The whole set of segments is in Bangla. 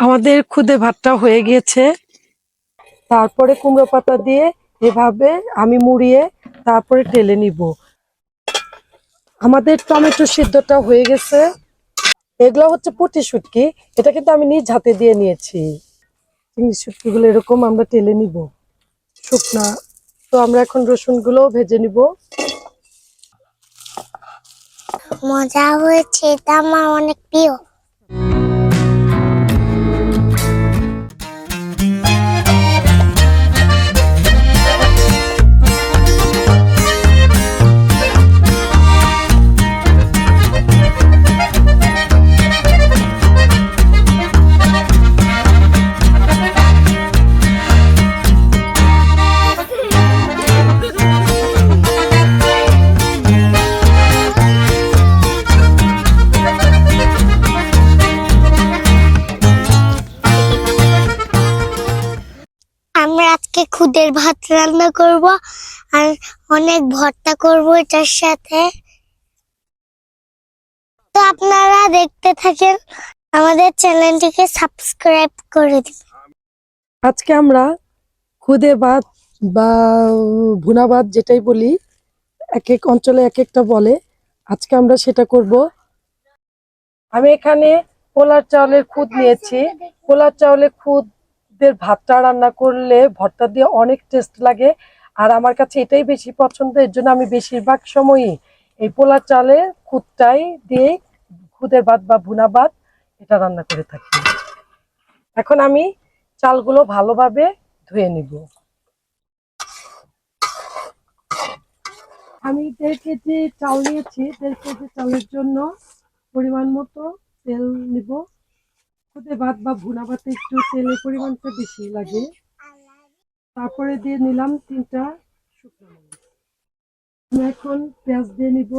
আমাদের খুদে ভাতটা হয়ে গিয়েছে। তারপরে কুমড়ো পাতা দিয়ে এভাবে আমি মুড়িয়ে তারপরে ঢেলে নিব। আমাদের টমেটো সিদ্ধটা হয়ে গেছে। এগুলো হচ্ছে পুঁটি শুটকি। এটা কিন্তু আমি নিজ হাতে দিয়ে নিয়েছি। চিংড়ি শুটকিগুলো এরকম আমরা টেলে নিব। শুকনা। তো আমরা এখন রসুনগুলো ভেজে নিব। মজা হয়েছে, এটা আমার অনেক প্রিয়। করব আর অনেক ভর্তা করব এটার সাথে। তো আপনারা দেখতে থাকেন, আমাদের চ্যানেলটিকে সাবস্ক্রাইব করে দিন। আজকে আমরা খুদে ভাত বা ভুনা ভাত যেটাই বলি এক এক অঞ্চলে এক একটা বলে, আজকে আমরা সেটা করব। আমি এখানে পোলার চাউলের খুদ নিয়েছি। পোলার চাউলের খুদের ভাতটা রান্না করলে ভর্তা দিয়ে অনেক টেস্ট লাগে। আর আমার কাছে এটাই বেশি পছন্দ, এর জন্য আমি বেশিরভাগ সময়ই এই পোলা চালে খুদটাই দিয়ে খুদের ভাত বা ভুনা ভাত এটা রান্না করে থাকি। এখন আমি চালগুলো ভালোভাবে ধুয়ে নিব। আমি দেড় কেজি চাল নিয়েছি, দেড় কেজি চালের জন্য পরিমাণ মতো তেল নিব। খুদে ভাত বা ভুনা ভাতে একটু তেলের পরিমাণটা বেশি লাগে। তারপরে দিয়ে নিলাম তিনটা শুকনো আমি এখন পেঁয়াজ দিয়ে নিব।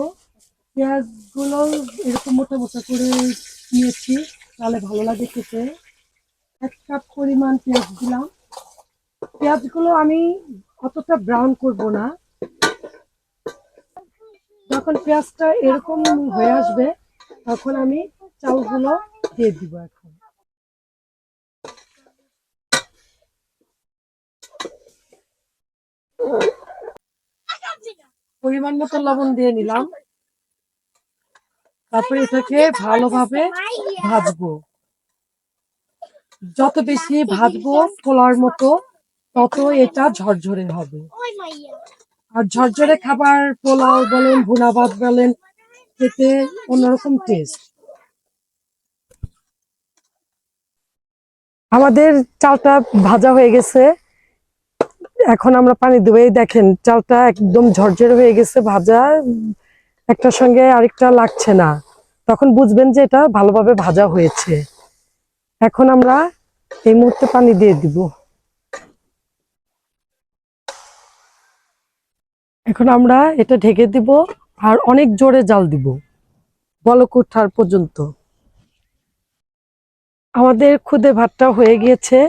পেঁয়াজগুলো এরকম মোটা মোটা করে নিয়েছি, তাহলে ভালো লাগে খেতে। এক কাপ পরিমাণ পেঁয়াজ দিলাম। পেঁয়াজগুলো আমি অতটা ব্রাউন করব না। যখন পেঁয়াজটা এরকম হয়ে আসবে, তখন আমি চালগুলো দিয়ে দিব এখন। পরিমাণ মতো লবণ দিয়ে নিলাম। তারপরে এটাকে ভালোভাবে ভাজবো। যত বেশি ভাজবো ফোলার মতো, তত এটা ঝরঝরে হবে। আর ঝরঝরে খাবার পোলাও বলেন ভুনা ভাত বলেন, খেতে অন্যরকম টেস্ট আমাদের চালটা ভাজা হয়ে গেছে। এখন আমরা পানি দেবো দেখেন, চালটা একদম ঝরঝরে হয়ে গেছে, ভাজা, একটার সঙ্গে আরেকটা লাগছে না। তখন বুঝবেন যে এটা ভালোভাবে ভাজা হয়েছে। এখন আমরা এই মুহূর্তে পানি দিয়ে দিব। এখন আমরা এটা ঢেকে দিব আর অনেক জোরে জাল দিব, বলক ওঠার পর্যন্ত। আমাদের খুদে ভাতটা হয়ে গিয়েছে।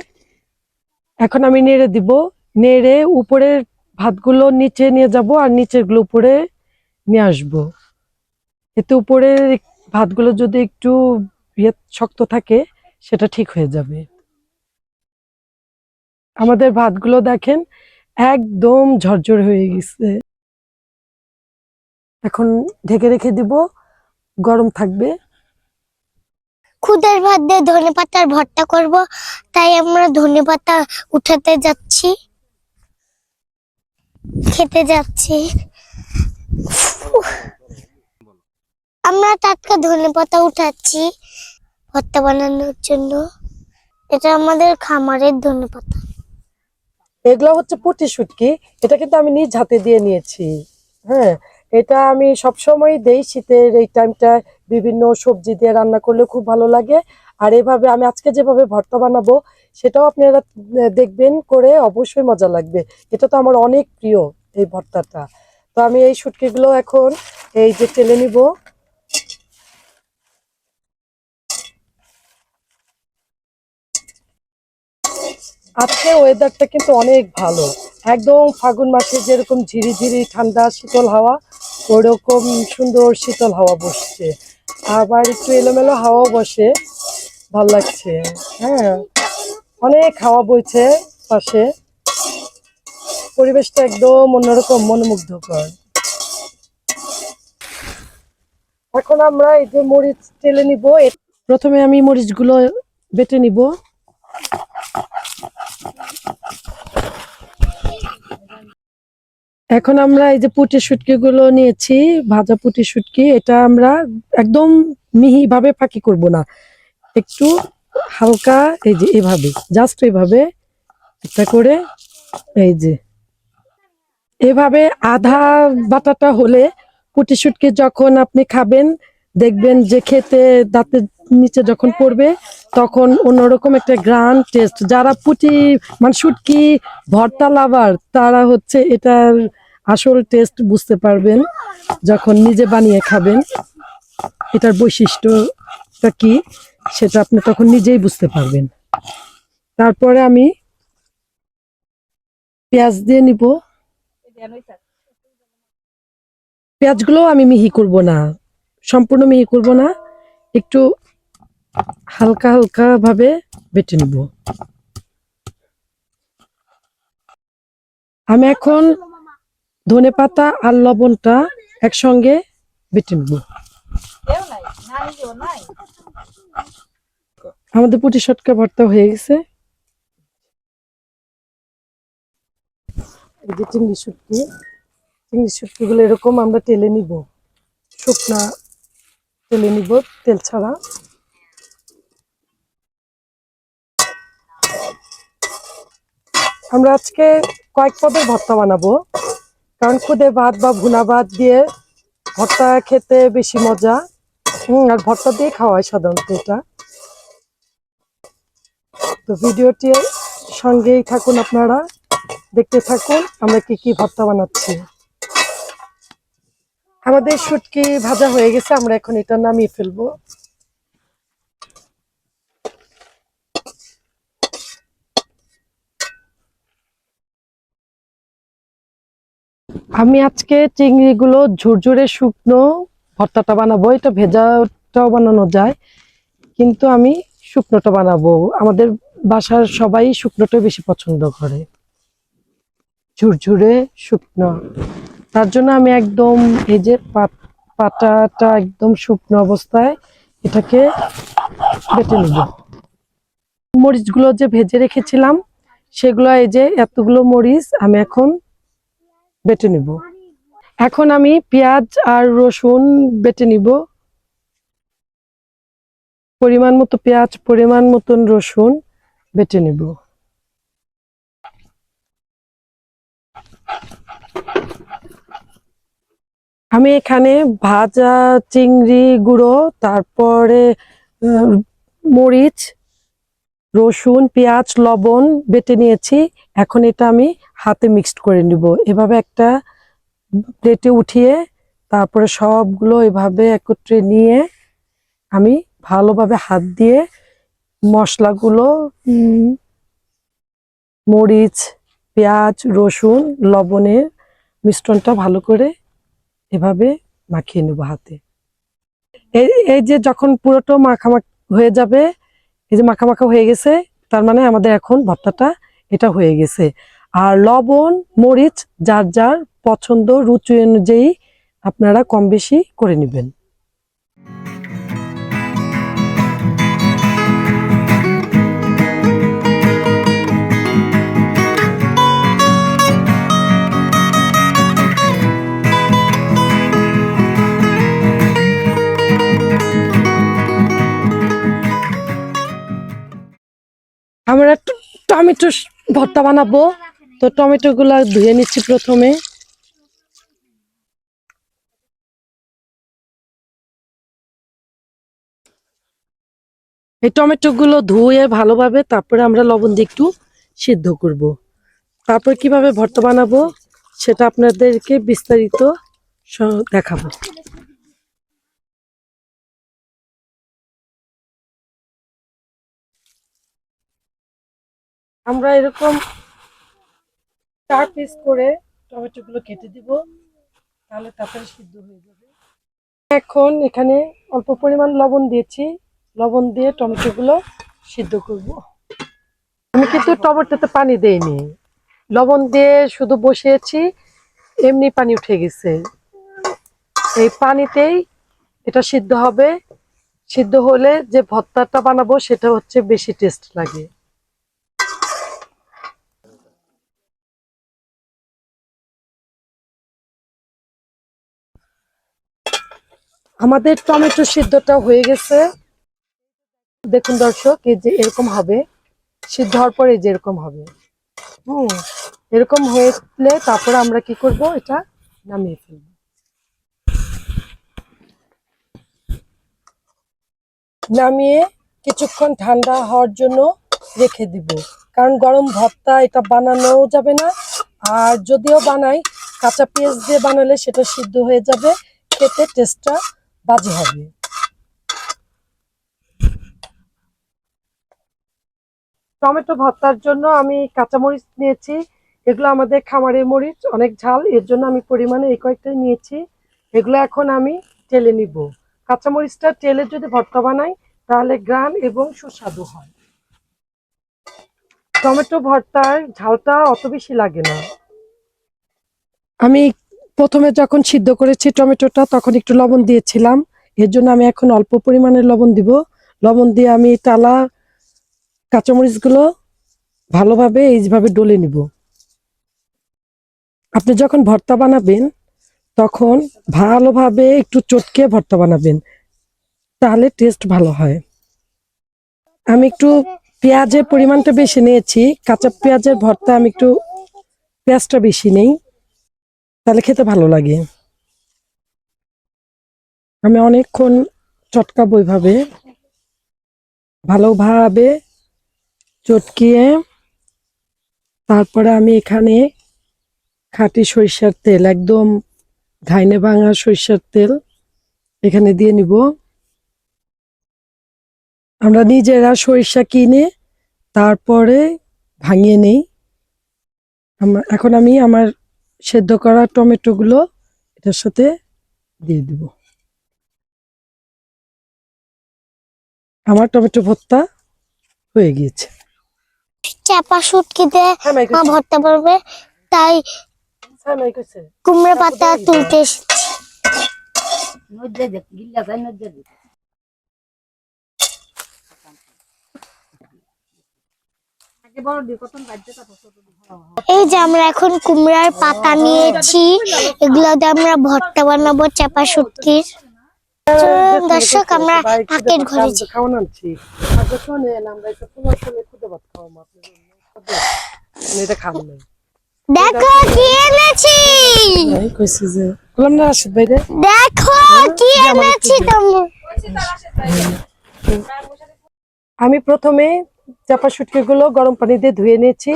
এখন আমি নেড়ে দিব নেড়ে উপরের ভাতগুলো নিচে নিয়ে যাব আর নিচেরগুলো উপরে নিয়ে আসব। এতে উপরের ভাতগুলো যদি একটু ইয়ে শক্ত থাকে, সেটা ঠিক হয়ে যাবে। আমাদের ভাতগুলো দেখেন একদম ঝরঝর হয়ে গেছে। এখন ঢেকে রেখে দিব, গরম থাকবে। খুদের ভাত দিয়ে ধনে পাতার ভর্তা করব, তাই আমরা ধনে পাতা উঠাতে যাচ্ছি। খেতে যাচ্ছি। আমরা টাটকা ধনে পাতা উঠাচ্ছি ভর্তা বানানোর জন্য। এটা আমাদের খামারের ধনে পাতা। এগুলো হচ্ছে পুঁটি শুটকি। এটা কিন্তু আমি নিজ হাতে দিয়ে নিয়েছি। হ্যাঁ এটা আমি সবসময় দেই শীতের এই টাইমটা। বিভিন্ন সবজি দিয়ে রান্না করলে খুব ভালো লাগে। আর এভাবে আমি আজকে যেভাবে ভর্তা বানাবো সেটাও আপনারা দেখবেন করে অবশ্যই মজা লাগবে। এটা তো আমার অনেক প্রিয়, এই ভর্তাটা। তো আমি এই শুটকিগুলো এখন এই যে টেলে নিব। আজকে ওয়েদারটা কিন্তু অনেক ভালো। একদম ফাগুন মাসে যেরকম ঝিরিঝিরি ঠান্ডা, শীতল হাওয়া, ওরকম সুন্দর শীতল হাওয়া বসছে। আবার একটু এলোমেলো হাওয়াও বসে। ভালো লাগছে। হ্যাঁ। অনেক হাওয়া বইছে পাশে। পরিবেশটা একদম অন্যরকম, মনোমুগ্ধকর। এখন আমরা এই যে মরিচ টেলে নিব প্রথমে আমি মরিচগুলো বেটে নিব। এখন আমরা এই যে পুটি শুটকি গুলো নিয়েছি, ভাজা পুটি শুটকি, এটা আমরা একদম মিহি ভাবে ফাঁকি করব না। একটু হালকা, এই যে এভাবে জাস্ট এভাবে একটা করে, এই যে। এভাবে আধা বাটাটা হলে পুটি শুটকি যখন আপনি খাবেন, দেখবেন যে খেতে দাঁতের নিচে যখন পড়বে, তখন অন্যরকম একটা গ্রান টেস্ট। যারা পুটি মানে শুটকি ভর্তা লাভার, তারা হচ্ছে এটার আসল টেস্ট বুঝতে পারবেন যখন নিজে বানিয়ে খাবেন। এটার বৈশিষ্ট্যটা কি? সেটা আপনি তখন নিজেই বুঝতে পারবেন। তারপরে আমি পেঁয়াজ দিয়ে নিব। পেঁয়াজগুলো আমি মিহি করব না, সম্পূর্ণ মিহি করব না, একটু হালকা হালকা ভাবে বেটে নিব। আমি এখন ধনে পাতা আর লবণটা একসঙ্গে বেটে নেব। আমাদের পুটি সটকা ভর্তা হয়ে গেছে। এই যে চিংড়ি শুটকি, চিংড়ি এরকম আমরা তেলে নিব। তেলে নিব, তেল ছাড়া। আমরা আজকে কয়েক পদের ভর্তা বানাবো। কারণ খুদে ভাত বা ভুনা ভাত দিয়ে ভর্তা খেতে বেশি মজা। আর ভর্তা দিয়ে খাওয়া হয় সাধারণত এটা। তো ভিডিওটি সঙ্গেই থাকুন আপনারা, দেখতে থাকুন আমরা কি কি ভর্তা বানাচ্ছি। আমাদের শুটকি ভাজা হয়ে গেছে, আমরা এখন এটা নামিয়ে ফেলব। আমি আজকে চিংড়িগুলো ঝুরঝুরে শুকনো ভর্তাটা বানাবো, এটা ভেজাটাও বানানো যায়। কিন্তু আমি শুকনোটা বানাবো। আমাদের বাসার সবাই শুকনোটা বেশি পছন্দ করে। ঝুরঝুরে শুকনো। তার জন্য আমি একদম এই যে পাটাটা একদম শুকনো অবস্থায় এটাকে বেটে নেব। মরিচগুলো যে ভেজে রেখেছিলাম, সেগুলো এই যে এতগুলো মরিচ আমি এখন বেটে নিব। এখন আমি পেঁয়াজ আর রসুন বেটে নিব। পরিমাণ মতো পেঁয়াজ, পরিমাণ মতন রসুন বেটে নিব। আমি এখানে ভাজা চিংড়ি গুঁড়ো, তারপরে মরিচ, রসুন, পেঁয়াজ, লবণ বেটে নিয়েছি। এখন এটা আমি হাতে মিক্সড করে নিব। এভাবে একটা প্লেটে উঠিয়ে তারপরে সবগুলো এভাবে একত্রে নিয়ে আমি ভালোভাবে হাত দিয়ে মশলাগুলো মরিচ, পেঁয়াজ, রসুন, লবণের মিশ্রণটা ভালো করে এভাবে মাখিয়ে নেব হাতে। এই এই যে যখন পুরোটা মাখামাখি হয়ে যাবে, এই যে মাখা মাখা হয়ে গেছে, তার মানে আমাদের এখন ভর্তাটা এটা হয়ে গেছে। আর লবণ, মরিচ, যার যার পছন্দ, রুচি অনুযায়ী আপনারা কম বেশি করে নেবেন। আমরা টমেটো ভর্তা বানাবো। তো টমেটো গুলা ধুয়ে নিচ্ছি প্রথমে। এই টমেটো গুলো ধুয়ে ভালোভাবে তারপরে আমরা লবণ দিয়ে একটু সিদ্ধ করব। তারপর কীভাবে ভর্তা বানাবো সেটা আপনাদেরকে বিস্তারিত দেখাবো। আমরা এরকম চার পিস করে টমেটো গুলো কেটে দিব, তাহলে তাড়াতাড়ি সিদ্ধ হয়ে যাবে। এখন এখানে অল্প পরিমাণ লবণ দিয়েছি। লবণ দিয়ে টমেটোগুলো সিদ্ধ করব। আমি কিন্তু টমেটোতে পানি দেইনি। লবণ দিয়ে শুধু বসিয়েছি, এমনি পানি উঠে গেছে। এই পানিতেই এটা সিদ্ধ হবে। সিদ্ধ হলে যে ভর্তাটা বানাবো সেটা হচ্ছে বেশি টেস্ট লাগে। আমাদের টমেটো সিদ্ধটা হয়ে গেছে। দেখুন দর্শক, এই যে এরকম হবে সিদ্ধ হওয়ার পরে যে এরকম হবে। হুম, এরকম হলে তারপরে আমরা কি করব? এটা নামিয়ে ফেলব। নামিয়ে কিছুক্ষণ ঠান্ডা হওয়ার জন্য রেখে দিব। কারণ গরম ভর্তা এটা বানানোও যাবে না, আর যদিও বানাই, কাঁচা পেঁয়াজ দিয়ে বানালে সেটা সিদ্ধ হয়ে যাবে, খেতে টেস্টটা বাজে হবে। টমেটো ভর্তার জন্য আমি কাঁচামরিচ নিয়েছি। এগুলো আমাদের খামারের মরিচ, অনেক ঝাল। এর জন্য আমি পরিমাণে এই কয়েকটাই নিয়েছি। এগুলো এখন আমি টেলে নিব। কাঁচামরিচটা টেলে যদি ভর্তা বানাই, তাহলে গ্রান এবং সুস্বাদু হয়। টমেটো ভর্তার ঝালটা অত বেশি লাগে না। আমি প্রথমে যখন সিদ্ধ করেছি টমেটোটা, তখন একটু লবণ দিয়েছিলাম। এর জন্য আমি এখন অল্প পরিমাণে লবণ দিব। লবণ দিয়ে আমি টালা কাঁচামরিচগুলো ভালোভাবে এইভাবে ডলে নিব। আপনি যখন ভর্তা বানাবেন, তখন ভালোভাবে একটু চটকে ভর্তা বানাবেন, তাহলে টেস্ট ভালো হয়। আমি একটু পেঁয়াজের পরিমাণটা বেশি নিয়েছি, কাঁচা পেঁয়াজের ভর্তা আমি একটু পেঁয়াজটা বেশি নেই, তাহলে খেতে ভালো লাগে। আমি অনেকক্ষণ চটকাবো ভালোভাবে চটকিয়ে তারপরে আমি এখানে খাঁটি সরিষার তেল, একদম ঘাইনে ভাঙা সরিষার তেল এখানে দিয়ে নিব। আমরা নিজেরা সরিষা কিনে তারপরে ভাঙিয়ে নেই। এখন আমি আমার সেদ্ধ করা টমেটোগুলো এটার সাথে দিয়ে দিব। আমার টমেটো ভর্তা হয়ে গিয়েছে। চাপা শুটকিতে হ্যাঁ ভর্তা পড়বে তাই হ্যাঁ কুমড়ো পাতা তুলতে ছোট দি এই যে আমরা এখন কুমড়ার পাতা নিয়েছি এগুলো দিয়ে আমরা ভর্তা বানাবো চাপা শুটকির দর্শক আমরা কাকের ঘরে যাই। খাওয়ান আনছি আগে শোনেন আমরা এটা তোমার সঙ্গে খুদে ভাত আমি এটা না। দেখো কি এনেছি। এই কইছি যে বললাম না রাশিদ ভাই দেখো কি এনেছি তোমার। আমি প্রথমে চাপা শুটকিগুলো গরম পানি দিয়ে ধুয়ে নিয়েছি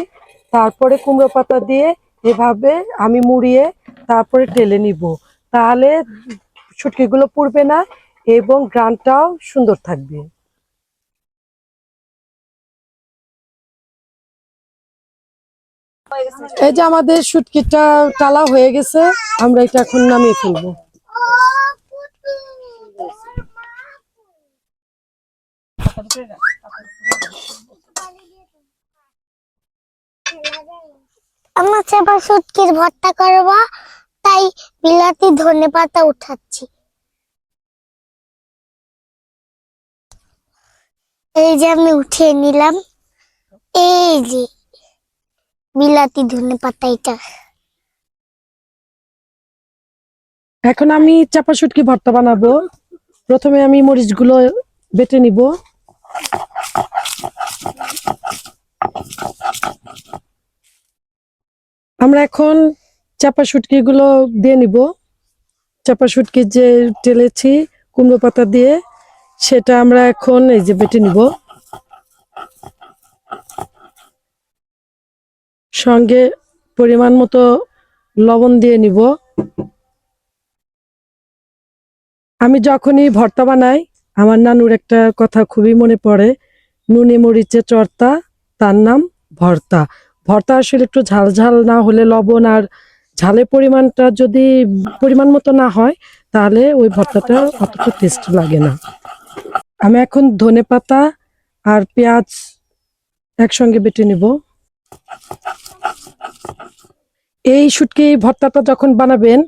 তারপরে কুমড়ো পাতা দিয়ে এভাবে আমি মুড়িয়ে তারপরে টেলে নিব। তাহলে শুটকিগুলো পুড়বে না এবং গ্রানটাও সুন্দর থাকবে। এই যে আমাদের শুটকিটা টালা হয়ে গেছে, আমরা এটা এখন নামিয়ে ফেলব। আমরা চাপা শুটকির ভর্তা করব। তাই বিলাতি ধনে পাতা উঠাচ্ছি। এই যে আমি উঠিয়ে নিলাম, এই যে বিলাতি ধনে পাতা এটা। এখন আমি চাপা শুটকি ভর্তা বানাবো। প্রথমে আমি মরিচগুলো বেটে নিব। আমরা এখন চাপা শুটকি গুলো দিয়ে নিব। চাপা শুটকি যে টেলেছি কুমড়ো পাতা দিয়ে, সেটা আমরা এখন এই যে বেটে নিব। সঙ্গে পরিমাণ মতো লবণ দিয়ে নিব। আমি যখনই ভর্তা বানাই, আমার নানুর একটা কথা খুবই মনে পড়ে, নুনে মরিচে চর্তা, তার নাম ভর্তা। ভর্তা আসলে একটু ঝাল ঝাল না হলে লবণ আর ঝালের পরিমাণটা যদি পরিমাণ মতো না হয়, তাহলে ওই ভর্তাটা অতটা টেস্ট লাগে না। আমি এখন ধনে পাতা আর পেঁয়াজ একসঙ্গে বেটে নিব। এই শুটকি ভর্তাটা যখন বানাবেন,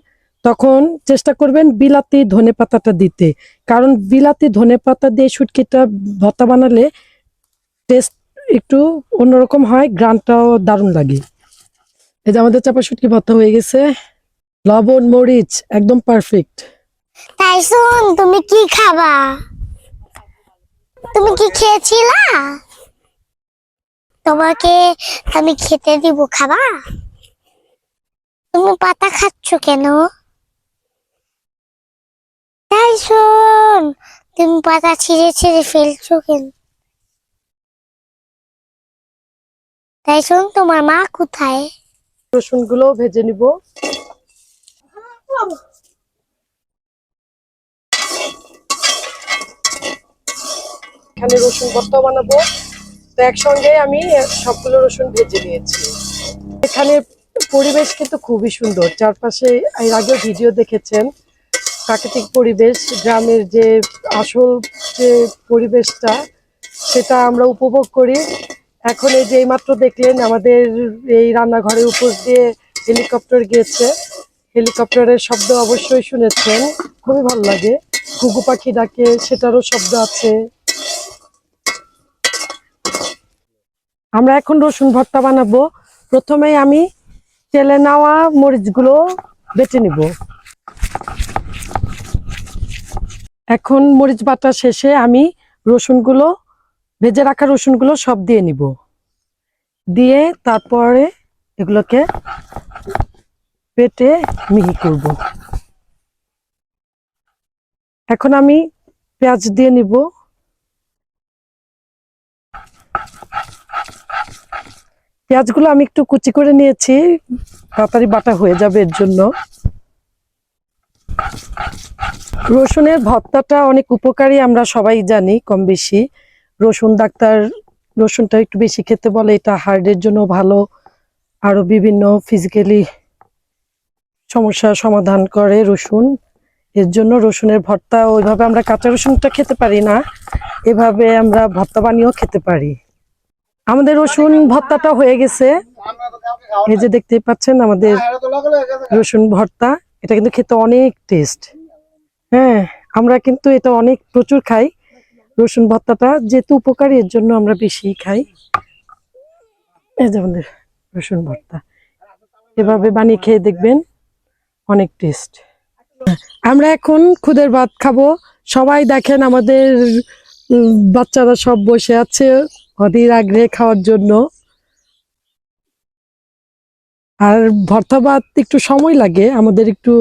তখন চেষ্টা করবেন বিলাতি ধনে পাতাটা দিতে। কারণ বিলাতি ধনে পাতা দিয়ে শুটকিটা ভর্তা বানালে টেস্ট একটু অন্যরকম হয়, গ্রানটাও দারুণ লাগে। এই যে আমাদের চাপা শুটকি ভর্তা হয়ে গেছে। লবণ, মরিচ, একদম পারফেক্ট তাই শুন, তুমি কি খাবা? তুমি কি খেয়েছিলা? তোমাকে আমি খেতে দিব, খাবা? তুমি পাতা খাচ্ছ কেন? তাই শোন, তুমি পাতা ছিঁড়ে ছিঁড়ে ফেলছো কেন? তাই শোন, তোমার মা কোথায়? রসুনগুলো ভেজে নিব। এখানে রসুন ভর্তা বানাবো। তো একসঙ্গে আমি সবগুলো রসুন ভেজে নিয়েছি। এখানে পরিবেশ কিন্তু খুবই সুন্দর। চারপাশে এর আগে ভিডিও দেখেছেন। প্রাকৃতিক পরিবেশ, গ্রামের যে আসল যে পরিবেশটা, সেটা আমরা উপভোগ করি। এখন এই যে এইমাত্র দেখলেন আমাদের এই রান্নাঘরের উপর দিয়ে হেলিকপ্টার গিয়েছে। হেলিকপ্টারের শব্দ অবশ্যই শুনেছেন, খুবই ভালো লাগে। ঘুঘু পাখি ডাকে, সেটারও শব্দ আছে। আমরা এখন রসুন ভর্তা বানাবো। প্রথমে আমি তেলে নেওয়া মরিচগুলো বেটে নিব। এখন মরিচ বাটা শেষে আমি রসুনগুলো ভেজে রাখা রসুনগুলো সব দিয়ে নিব। দিয়ে তারপরে এগুলোকে পেটে মিহি করব। এখন আমি পেঁয়াজ দিয়ে নিব। পেঁয়াজগুলো আমি একটু কুচি করে নিয়েছি, তাড়াতাড়ি বাটা হয়ে যাবে এর জন্য। রসুনের ভর্তাটা অনেক উপকারী, আমরা সবাই জানি কম বেশি রসুন ডাক্তার, রসুনটা একটু বেশি খেতে বলে, এটা হার্টের জন্য ভালো। আরও বিভিন্ন ফিজিক্যালি সমস্যার সমাধান করে রসুন। এর জন্য রসুনের ভর্তা, ওইভাবে আমরা কাঁচা রসুনটা খেতে পারি না। এভাবে আমরা ভর্তা বানিয়েও খেতে পারি। আমাদের রসুন ভর্তাটা হয়ে গেছে। এই যে দেখতেই পাচ্ছেন আমাদের রসুন ভর্তা, এটা কিন্তু খেতে অনেক টেস্ট হ্যাঁ আমরা কিন্তু এটা অনেক প্রচুর খাই। রসুন ভর্তাটা যেহেতু উপকারী, এর জন্য আমরা বেশি খাই। আমাদের রসুন ভর্তা। এভাবে বানিয়ে খেয়ে দেখবেন অনেক টেস্ট আমরা এখন খুদের ভাত খাব। সবাই দেখেন আমাদের বাচ্চারা সব বসে আছে অধীর আগ্রহে খাওয়ার জন্য। আর ভর্তা ভাত একটু সময় লাগে, আমাদের একটু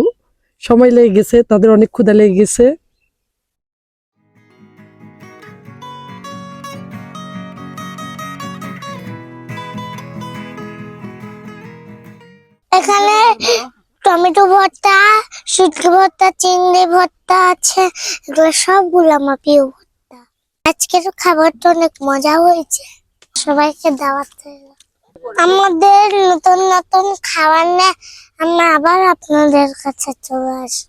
সময় লেগে গেছে, তাদের অনেক ক্ষুধা লেগে গেছে। এখানে টমেটো ভর্তা, শুটকি ভর্তা, চিংড়ি ভর্তা আছে। এগুলো সবগুলো আমার প্রিয় ভর্তা। আজকের খাবারটা অনেক মজা হয়েছে। সবাইকে দাওয়াত। আমাদের নতুন নতুন খাবার নিয়ে আমরা আবার আপনাদের কাছে চলে আসব।